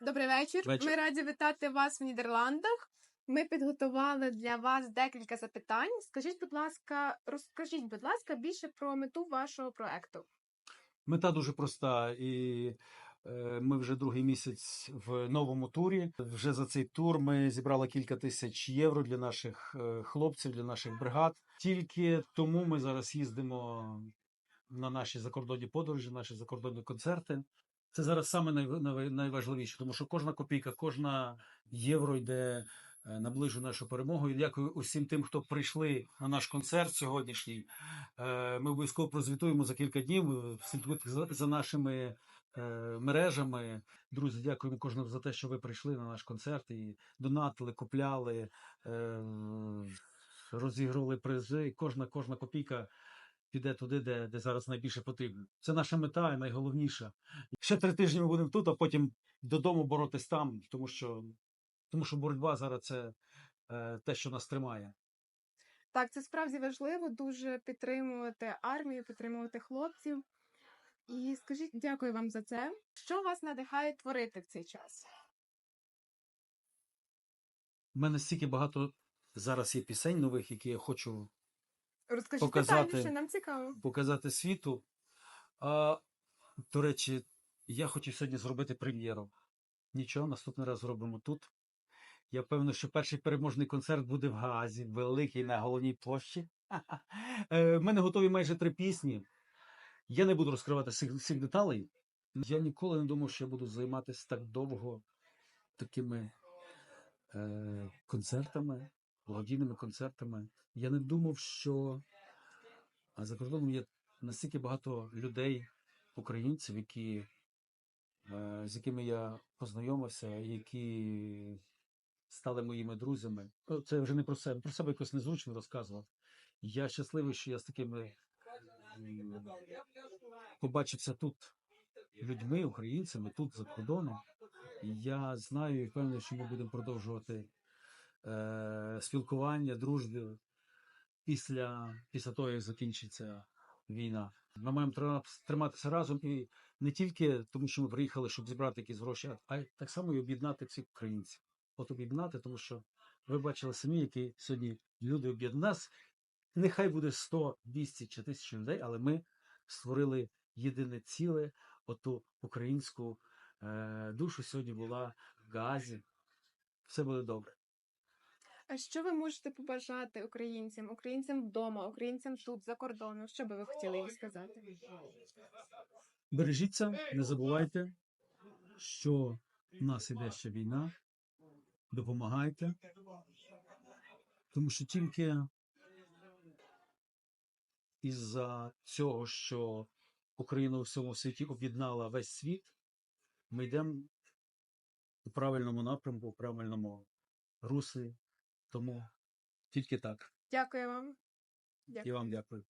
Добрий вечір. Вечір. Ми раді вітати вас в Нідерландах. Ми підготували для вас декілька запитань. Скажіть, будь ласка, розкажіть, будь ласка, більше про мету вашого проекту. Мета дуже проста, і е, ми вже другий місяць в новому турі. Вже за цей тур ми зібрали кілька тисяч євро для наших е, хлопців, для наших бригад. Тільки тому ми зараз їздимо на наші закордонні подорожі, наші закордонні концерти. Це зараз саме най- най- найважливіше, тому що кожна копійка, кожна євро йде е, наближу нашу перемогу. І дякую усім тим, хто прийшли на наш концерт сьогоднішній. Е, Ми обов'язково прозвітуємо за кілька днів. е, Слідкуйте за, нашими мережами. Друзі, дякуємо кожному за те, що ви прийшли на наш концерт і донатили, купляли, розігрували призи. Кожна, кожна копійка піде туди, де, де зараз найбільше потрібно. Це наша мета і найголовніша. Ще три тижні ми будемо тут, а потім додому боротись там, тому що, тому що боротьба зараз це е, те, що нас тримає. Так, це справді важливо дуже підтримувати армію, підтримувати хлопців. І скажіть, дякую вам за це. Що вас надихає творити в цей час? У мене стільки багато зараз є пісень нових, які я хочу Розкажіть Показати. детальніше, нам цікаво. показати світу. А, до речі, я хотів сьогодні зробити прем'єру. Нічого, наступний раз зробимо тут. Я впевнений, що перший переможний концерт буде в Гаазі, великий на головній площі. Е, В мене готові майже три пісні. Я не буду розкривати всіх, всіх деталей. Я ніколи не думав, що я буду займатися так довго такими е, концертами, благодійними концертами. Я не думав, що за кордоном є настільки багато людей, українців, які, е, з якими я познайомився, які стали моїми друзями. Ну, Це вже не про себе, про себе якось незручно розказувати. Я щасливий, що я з такими побачився тут людьми, українцями, тут за кордоном. Я знаю і впевнений, що ми будемо продовжувати е, спілкування, дружбу після, після того, як закінчиться війна. Ми маємо триматися- разом і не тільки тому, що ми приїхали, щоб зібрати якісь гроші, а й так само і об'єднати всіх українців. От об'єднати, тому що ви бачили самі, які сьогодні люди об'єднані. Нехай буде 100, 200 чи 1000 людей, але ми створили єдине ціле, оту українську е, душу сьогодні була в Газі. Все буде добре. А що ви можете побажати українцям, українцям вдома, українцям тут, за кордоном? Що би ви хотіли їм сказати? Бережіться, не забувайте, що в нас іде ще війна. Допомагайте, тому що тільки із-за цього, що Україна у всьому світі об'єднала весь світ, ми йдемо у правильному напрямку, у правильному руслі. Тому тільки так. Дякую вам. Дякую. І вам дякую.